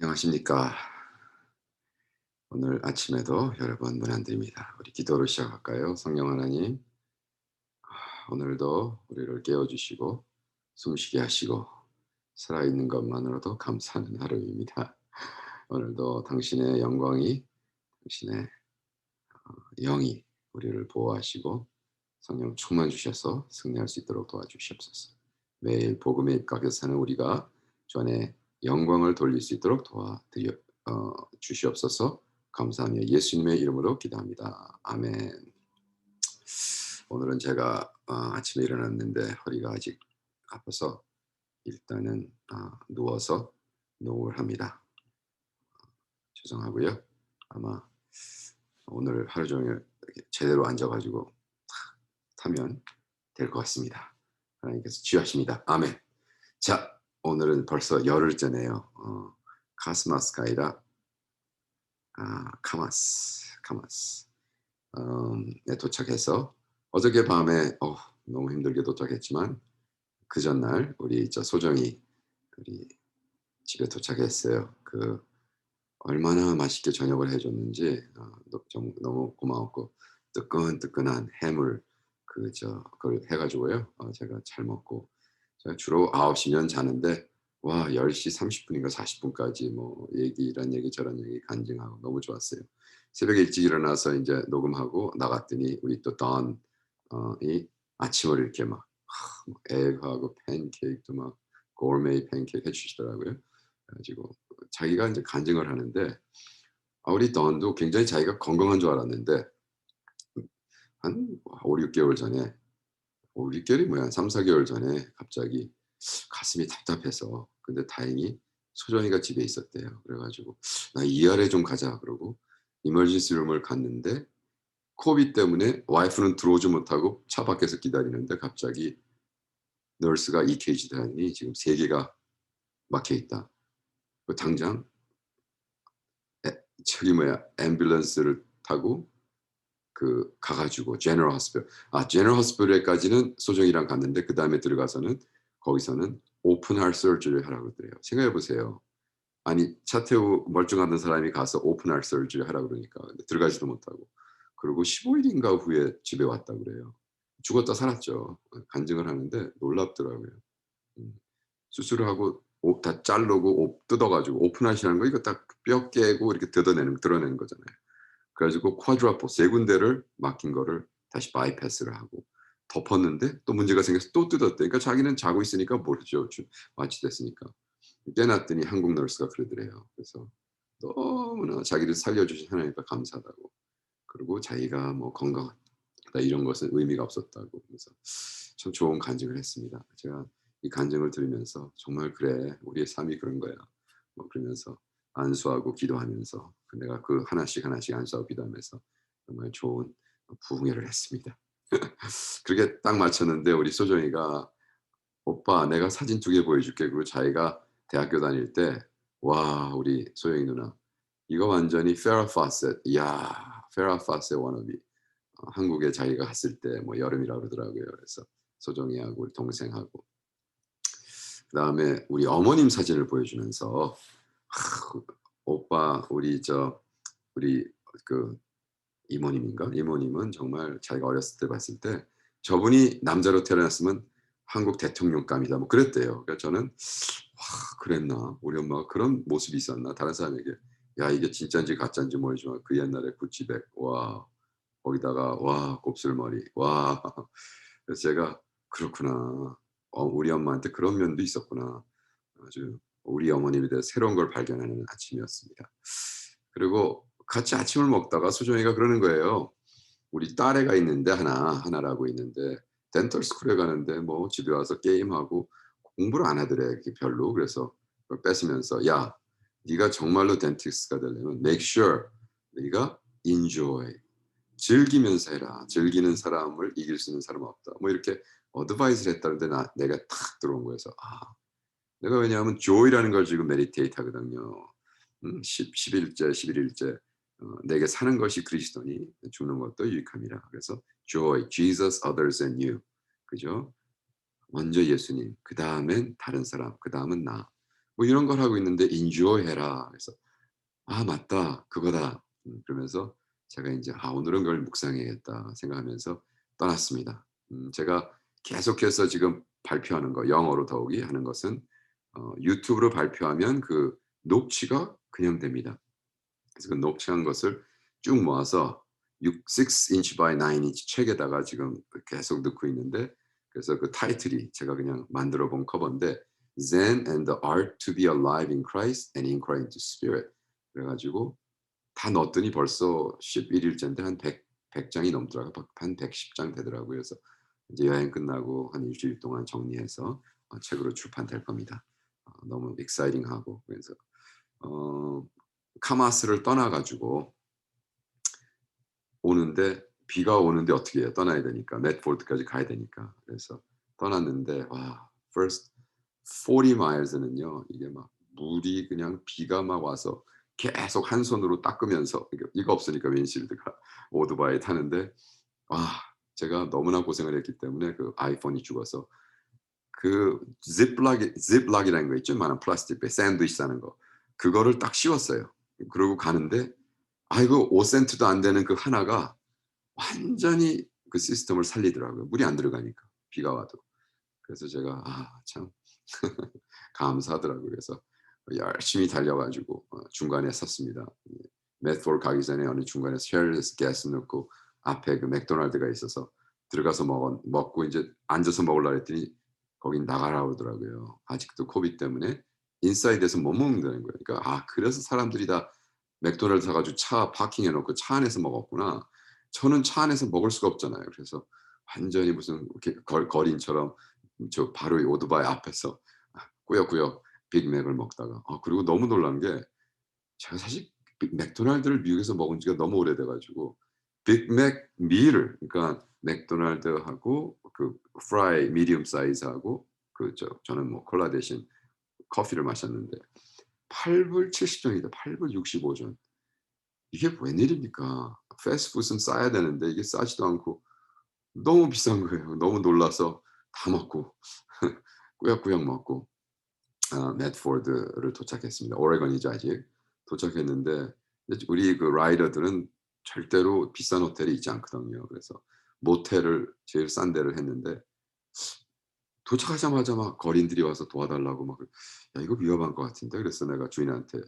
안녕하십니까. 오늘 아침에도 여러분 문안드립니다. 우리 기도로 시작할까요? 성령 하나님, 아, 오늘도 우리를 깨워주시고 숨쉬게 하시고 살아있는 것만으로도 감사하는 하루입니다. 오늘도 당신의 영광이 당신의 어, 영이 우리를 보호하시고 성령 충만 주셔서 승리할 수 있도록 도와주시옵소서. 매일 복음에 입각해서 사는 우리가 주 안에 영광을 돌릴 수 있도록 도와드려 어, 주시옵소서. 감사하며 예수님의 이름으로 기도합니다. 아멘. 오늘은 제가 어, 아침에 일어났는데 허리가 아직 아파서 일단은 어, 누워서 노을 합니다. 죄송하고요. 아마 오늘 하루 종일 제대로 앉아가지고 타면 될 것 같습니다. 하나님께서 지하십니다. 아멘. 자, 오늘은 벌써 열흘째네요. 어, 카스마스가 아니라 아, 카마스, 카마스. 음, 네, 도착해서 어저께 밤에 어, 너무 힘들게 도착했지만 그 전날 우리 저 소정이 우리 집에 도착했어요. 그 얼마나 맛있게 저녁을 해줬는지 어, 좀 너무 고마웠고 뜨끈뜨끈한 해물 그저 그걸 해가지고요. 어, 제가 잘 먹고 주로 9시면 자는데 와 10시 30분인가 40분까지 뭐 얘기 이런 얘기 저런 얘기 간증하고 너무 좋았어요. 새벽에 일찍 일어나서 이제 녹음하고 나갔더니 우리 또 던이 어, 아침을 이렇게 막 에그하고 팬케이크도 막 고르메이 팬케이크 해주시더라고요. 그래가지고 자기가 이제 간증을 하는데 아, 우리 던도 굉장히 자기가 건강한 줄 알았는데 한 5, 6개월 전에 5, 6개월이 뭐야 3, 4개월 전에 갑자기 가슴이 답답해서 근데 다행히 소정이가 집에 있었대요. 그래가지고 나 ER에 좀 가자 그러고 이멀전시 룸을 갔는데 코비 때문에 와이프는 들어오지 못하고 차 밖에서 기다리는데 갑자기 널스가 EKG 다니 지금 세 개가 막혀 있다. 그 당장 에, 저기 뭐야 앰뷸런스를 타고 그 가가지고 제너럴 호스피털 아 제너럴 호스피털에까지는 소정이랑 갔는데 그 다음에 들어가서는 거기서는 오픈 할 설주를 하라고 그래요. 생각해 보세요. 아니 차 태우 멀쩡하던 사람이 가서 오픈 할 설주를 하라고 그러니까 들어가지도 못하고 그리고 15일인가 후에 집에 왔다 그래요. 죽었다 살았죠. 간증을 하는데 놀랍더라고요. 음. 수술을 하고 옷 다 자르고 옷 뜯어가지고 오픈하시라는 거 이거 딱 뼈 깨고 이렇게 뜯어내는 드러내는 거잖아요. 그래가지고 쿼드라포 세 군데를 막힌 거를 다시 바이패스를 하고 덮었는데 또 문제가 생겨서 또 뜯었대. 그러니까 자기는 자고 있으니까 모르죠. 마취됐으니까. 깨놨더니 한국 널스가 그러더래요. 그래서 너무나 자기를 살려주신 하나님께 감사하다고. 그리고 자기가 뭐 건강하다 이런 것은 의미가 없었다고. 그래서 참 좋은 간증을 했습니다. 제가 이 간증을 들으면서 정말 그래 우리의 삶이 그런 거야. 뭐 그러면서 안수하고 기도하면서 내가 그 하나씩 하나씩 안수하고 기도하면서 정말 좋은 부흥회를 했습니다. 그렇게 딱 맞췄는데 우리 소정이가 오빠 내가 사진 두 개 보여줄게. 그리고 자기가 대학교 다닐 때 와 우리 소영이 누나 이거 완전히 페라 파셋 이야 페라 파셋 워너비 어, 한국에 자기가 갔을 때 뭐 여름이라고 그러더라고요. 그래서 소정이하고 우리 동생하고. 그 다음에 우리 어머님 사진을 보여주면서 하, 오빠 우리 저 우리 그 이모님인가? 이모님은 정말 자기가 어렸을 때 봤을 때 저분이 남자로 태어났으면 한국 대통령감이다. 뭐 그랬대요. 그러니까 저는 와 그랬나? 우리 엄마가 그런 모습이 있었나? 다른 사람에게 야 이게 진짜인지 가짜인지 모르지만 그 옛날에 구찌백 와 거기다가 와 곱슬머리 와. 그래서 제가 그렇구나. 어, 우리 엄마한테 그런 면도 있었구나. 아주 우리 어머님에 대해 새로운 걸 발견하는 아침이었습니다. 그리고 같이 아침을 먹다가 수정이가 그러는 거예요. 우리 딸애가 있는데 하나 하나라고 있는데 덴털 스쿨에 가는데 뭐 집에 와서 게임하고 공부를 안 하더래 별로 그래서 뺏으면서 야 네가 정말로 덴티스트가 되려면 make sure 네가 enjoy 즐기면서 해라 즐기는 사람을 이길 수 있는 사람 없다 뭐 이렇게 어드바이스를 했다는데 나 내가 탁 들어온 거여서 아 내가 왜냐하면 joy라는 걸 지금 메디테이트 하거든요 음, 10, 11일째 11일째 어, 내게 사는 것이 그리스도니 죽는 것도 유익함이라. 그래서 joy, Jesus, others and you. 그죠? 먼저 예수님, 그 다음엔 다른 사람, 그 다음은 나. 뭐 이런 걸 하고 있는데 인조이 해라. 그래서 아 맞다. 그거다. 음 그러면서 제가 인제 '아 오늘은 그걸 묵상해야겠다.' 생각하면서 떠났습니다. 음 제가 계속해서 지금 발표하는 거 영어로 더욱이 하는 것은 어 유튜브로 발표하면 그 녹취가 그냥 됩니다. 그래서 그 녹취한 것을 쭉 모아서 6 6 inch by 9 inch 책에다가 지금 그 계속 넣고 있는데 그래서 그 타이틀이 제가 그냥 만들어 본 커버인데 Zen and the Art to be Alive in Christ and Inquiry into Spirit 그래 가지고 다 넣었더니 벌써 11 일째인데 한 100 100 장이 넘더라고요. 한 110장 되더라고요. 그래서 이제 여행 끝나고 한 일 주일 동안 정리해서 어 책으로 출판될 겁니다. 어 너무 익사이팅하고 그래서 어 카마스를 떠나 가지고 오는데 비가 오는데 어떻게 해요? 떠나야 되니까. 맷폴드까지 가야 되니까. 그래서 떠났는데 와 first 40 miles는요. 이게 막 물이 그냥 비가 막 와서 계속 한 손으로 닦으면서 이거 없으니까 윈실드가 오토바이 타는데 와 제가 너무나 고생을 했기 때문에 그 아이폰이 죽어서 그 지플락이 지플락이라는 거 있죠? 많은 플라스틱 배 샌드위치 싸는 거. 그거를 딱 씌웠어요. 그러고 가는데 아이고 5 센트도 안 되는 그 하나가 완전히 그 시스템을 살리더라고요. 물이 안 들어가니까 비가 와도. 그래서 제가 아 참 감사하더라고요. 그래서 열심히 달려 가지고 어 중간에 섰습니다. 맷폴 가기 전에 어느 중간에 쉘에서 가스 넣고 앞에 그 맥도날드가 있어서 들어가서 먹었 먹고 인제 앉아서 먹으려고 했더니 거긴 나가라고 그러더라고요. 아직도 코비드 때문에 인사이드에서 못 먹는다는 거예요. 그러니까 '아 그래서 사람들이 다 맥도날드 사 가지고 차 파킹해 놓고 차 안에서 먹었구나.' 저는 차 안에서 먹을 수가 없잖아요. 그래서 완전히 무슨 이렇게 걸 거린처럼 저 바로 이 오토바이 앞에서 아 꾸역꾸역 빅맥을 먹다가 아 그리고 너무 놀란 게 제가 사실 빅 맥도날드를 미국에서 먹은 지가 너무 오래돼 가지고 빅맥 밀을 그러니까 맥도날드하고 그 프라이 미디엄 사이즈하고 그저 저는 뭐 콜라 대신 커피를 마셨는데 8불 70 전이다. 8불 65 전. 이게 웬일입니까? 패스트푸드는 싸야 되는데 이게 싸지도 않고 너무 비싼 거예요. 너무 놀라서 다 먹고 꾸역꾸역 먹고 아 맷포드를 도착했습니다. 오레곤이죠 아직. 도착했는데 우리 그 라이더들은 절대로 비싼 호텔에 있지 않거든요. 그래서 모텔을 제일 싼 데를 했는데 도착하자마자 막 거린들이 와서 도와달라고 막 "야 이거 위험한 것 같은데." 그래서 내가 주인한테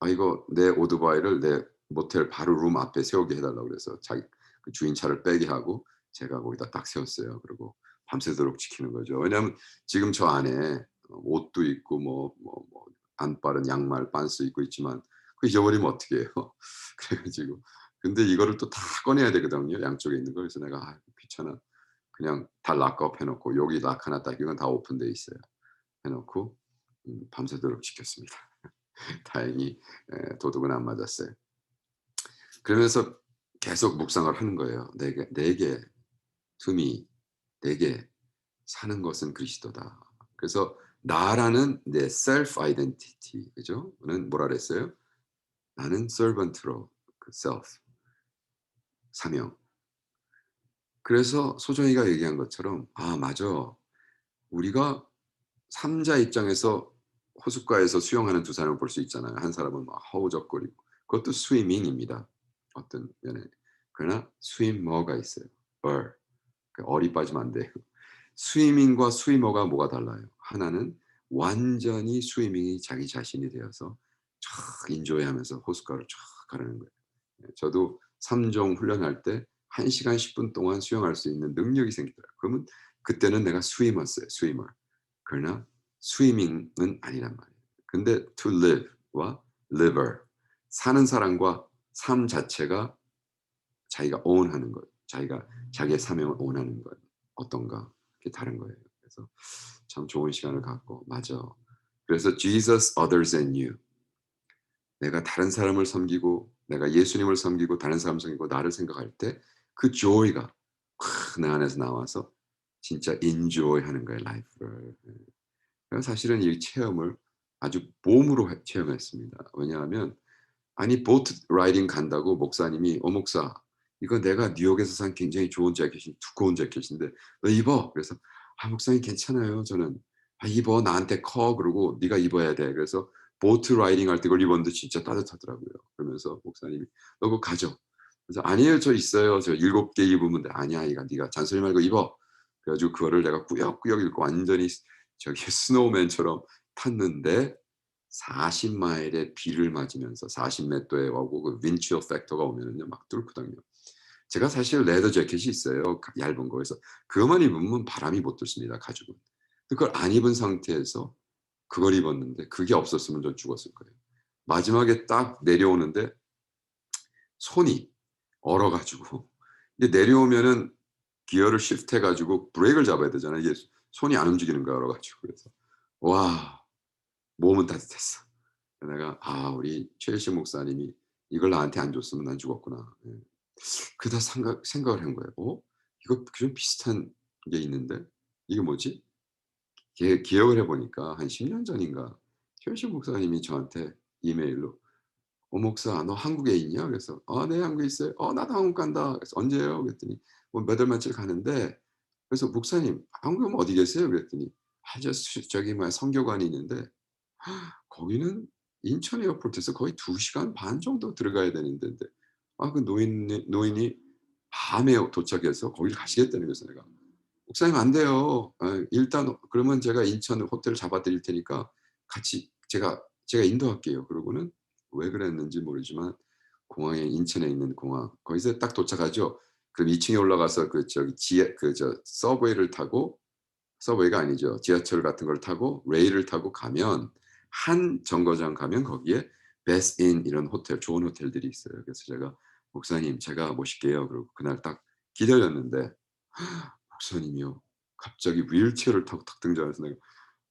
"아 이거 내 오토바이를 내 모텔 바로 룸 앞에 세우게 해 달라고." 그래서 자기 그 주인 차를 빼게 하고 제가 거기다 딱 세웠어요. 그리고 밤새도록 지키는 거죠. 왜냐하면 지금 저 안에 어 옷도 있고 뭐 뭐 뭐 안 빠른 양말, 반스 입고 있지만 그거 잊어버리면 어떡해요. 그래 가지고 근데 이거를 또 다 꺼내야 되거든요, 양쪽에 있는 걸. 그래서 내가 '아 귀찮아.' 그냥 다 락업 해 놓고 여기 락 하나 딱 이건 다 오픈돼 있어요. 해 놓고 음 밤새도록 지켰습니다. 다행히 에 도둑은 안 맞았어요. 그러면서 계속 묵상을 하는 거예요. '내게 내게 me 내게 사는 것은 그리스도다.' 그래서 나라는 내 self identity 그죠? 는 뭐라 그랬어요? 나는 servant로 그 self 사명. 그래서 소정이가 얘기한 것처럼 '아 맞아. 우리가 삼자 입장에서 호숫가에서 수영하는 두 사람을 볼 수 있잖아요. 한 사람은 막 허우적거리고 그것도 스위밍입니다, 어떤 면에. 그러나 스위머가 있어요. 어. 그 어리 빠지면 안 돼요. 스위밍과 스위머가 뭐가 달라요? 하나는 완전히 스위밍이 자기 자신이 되어서 촥 인조이하면서 호숫가를 촥 가르는 거예요. 예 저도 3종 훈련할 때 1 시간 10분 동안 수영할 수 있는 능력이 생기더라고요. 그러면 그때는 내가 스위머였어요, 스위머. 그러나 스위밍은 아니란 말이에요. 근데 to live와 liver 사는 사람과 삶 자체가 자기가 own하는 것, 자기가 자기의 사명을 own하는 것 어떤가 그게 다른 거예요. 그래서 참 좋은 시간을 갖고 맞아. 그래서 Jesus, others and you. 내가 다른 사람을 섬기고 내가 예수님을 섬기고 다른 사람 섬기고 나를 생각할 때그확내 안에서 나와서 진짜 enjoy하는 거예요 라이프를. 사실은 이 체험을 아주 봄으로 해 체험했습니다. 왜냐하면 아니 보트 라이딩 간다고 목사님이 "어 목사 이거 내가 뉴욕에서 산 굉장히 좋은 재킷이 두꺼운 재킷인데 너 입어." 그래서 "아 목사님 괜찮아요. 저는 "아 입어. 나한테 커." 그러고 "네가 입어야 돼." 그래서 보트 라이딩 할 때 그걸 입었는데 진짜 따뜻하더라고요. 그러면서 목사님이 "너 그거 가져." 그래서 "아니에요. 저 있어요. 저 7개 입으면 돼." "아니야. 이거 네가 잔소리 말고 입어." 그래 가지고 그거를 내가 꾸역꾸역 입고 완전히 스 저기 스노우맨처럼 탔는데 40 마일의 비를 맞으면서 40몇 도에 오고 그 윈치어 팩터가 오면은요 막 뚫거든요. 제가 사실 레더 재킷이 있어요. 가 얇은 거. 그래서 그것만 입으면 바람이 못 들습니다, 가죽은. 그걸 안 입은 상태에서 그걸 입었는데 그게 없었으면 전 죽었을 거예요. 마지막에 딱 내려오는데 손이 얼어 가지고 이게 내려오면은 기어를 시프트 해 가지고 브레이크를 잡아야 되잖아요. 이게 손이 안 움직이는 거야 얼어 가지고. 그래서 와 몸은 따뜻했어. 내가 '아 우리 최일식 목사님이 이걸 나한테 안 줬으면 난 죽었구나.' 예. 그러다 생각 생각을 한 거예요. '어 이거 좀 비슷한 게 있는데 이게 뭐지?' 기 기억을 해 보니까 한 10년 전인가 최일식 목사님이 저한테 이메일로 "어 목사 너 한국에 있냐?" 그래서 "아 네 한국에 있어요." "어 나도 한국 간다." 그래서 "언제요?" 그랬더니 뭐몇월 며칠 가는데 그래서 "목사님 한국에 어디 계세요?" 그랬더니 "아 저수 저기 뭐야 선교관이 있는데" 거기는 인천 에어포트에서 거의 2 시간 반 정도 들어가야 되는 데인데 아 그 노인네 노인이 밤에 도착해서 거기를 가시겠다는 거예요. 내가 " 목사님 안 돼요. 아 일단 그러면 제가 인천 호텔 잡아 드릴 테니까 같이 제가 제가 인도할게요." 그러고는 왜 그랬는지 모르지만 공항에 인천에 있는 공항 거기서 딱 도착하죠. 그럼 2 층에 올라가서 그 저기 지하 그저 서브웨이를 타고 서브웨이가 아니죠. 지하철 같은 걸 타고 레일을 타고 가면 한 정거장 가면 거기에 베스트 인 이런 호텔 좋은 호텔들이 있어요. 그래서 제가 "목사님 제가 모실게요." 그러고 그날 딱 기다렸는데 목사님이요. 갑자기 휠체어를 타고 탁 등장해서 내가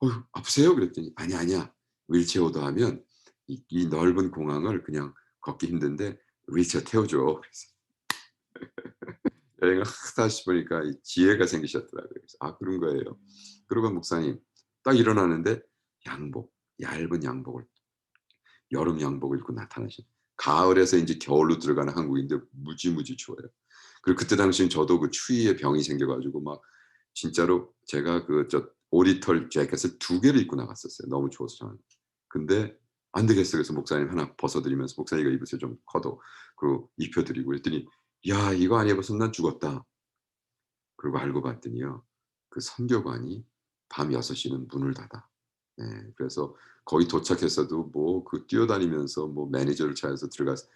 "어휴 아프세요?" 그랬더니 "아니 아니야. 휠체어도 하면 이 이 넓은 공항을 그냥 걷기 힘든데 휠체어 태워 줘." 그래서 여행을 싶으니까 이 지혜가 생기셨더라고요. 그래서 "아 그런 거예요." 그러고 목사님 딱 일어나는데 양복, 얇은 양복을 여름 양복을 입고 나타나신 가을에서 인제 겨울로 들어가는 한국인데 무지무지 추워요. 그리고 그때 당시엔 저도 그 추위에 병이 생겨 가지고 막 진짜로 제가 그 저 오리털 재킷을 2 개를 입고 나갔었어요, 너무 추워서 저는. 근데 안 되겠어요. 그래서 목사님 하나 벗어 드리면서 "목사님 이거 입으세요. 좀 커도." 그리고 입혀 드리고 그랬더니 "야 이거 안 입었으면 난 죽었다." 그리고 알고 봤더니요. 그 선교관이 밤 6 시는 문을 닫아. 예. 그래서 거기 도착해서도 뭐 그 뛰어다니면서 뭐 매니저를 찾아서 들어가서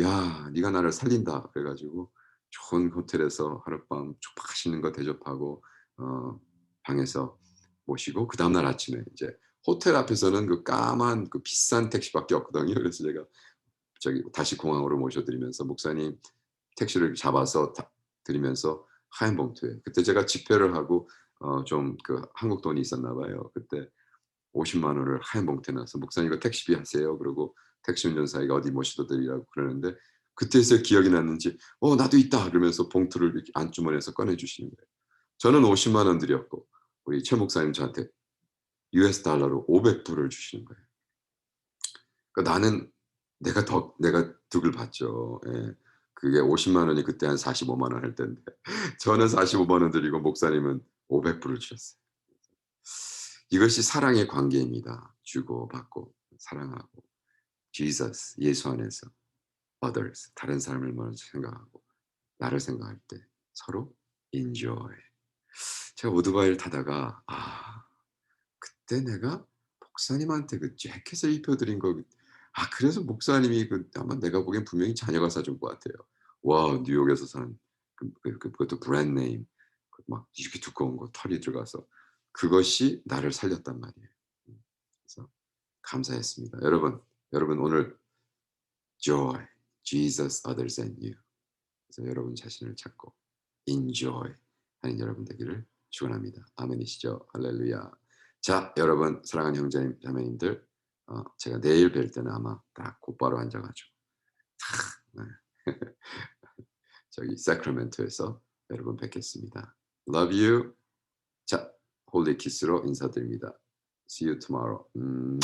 "야 네가 나를 살린다." 그래 가지고 좋은 호텔에서 하룻밤 조 맛있는 거 대접하고 어 방에서 모시고 그 다음 날 아침에 이제 호텔 앞에서는 그 까만 그 비싼 택시밖에 없거든요. 그래서 제가 저기 다시 공항으로 모셔 드리면서 목사님 택시를 잡아서 타 드리면서 하얀 봉투에 그때 제가 집회를 하고 어 좀 그 한국 돈이 있었나 봐요. 그때 5 0만 원을 하얀 봉투에 넣어서 "목사님 이거 택시비 하세요." 그러고 택시 운전사에게 어디 모시다 드리라고 그러는데 그때서 기억이 났는지 "어 나도 있다." 그러면서 봉투를 이렇게 안주머니에서 꺼내 주시는 거예요. 저는 5 0만 원 드렸고 우리 최 목사님 저한테 US 달러로 500 불을 주시는 거예요. 그러니까 나는 내가 더 내가 득을 봤죠. 예. 그게 5 0만 원이 그때 한 4 5만 원 할 때인데 저는 4 5만 원 드리고 목사님은 500 불을 주셨어요. 이것이 사랑의 관계입니다. 주고 받고 사랑하고 Jesus 예수 안에서 others 다른 사람을 먼저 생각하고 나를 생각할 때 서로 enjoy. 제가 오토바이를 타다가 아 그때 내가 목사님한테 그 재킷을 입혀 드린 거 아 그래서 목사님이 그 아마 내가 보기엔 분명히 자녀가 사준 것 같아요. 와 뉴욕에서 산 그 그 그 그것도 브랜드 네임 그막 이렇게 두꺼운 거 털이 들어가서 그것이 나를 살렸단 말이에요. 음 그래서 감사했습니다. 여러분, 여러분 오늘 joy, Jesus, others and you. 그래서 여러분 자신을 찾고 enjoy 하는 여러분 되기를 축원합니다. 아멘이시죠? 할렐루야. 자, 여러분 사랑하는 형제님 자매님들 어 제가 내일 뵐 때는 아마 딱 곧바로 앉아 가지고 탁 네. 저기 사크라멘토에서 여러분 뵙겠습니다. Love you. 자, 홀리 키스로 인사드립니다. See you tomorrow. 음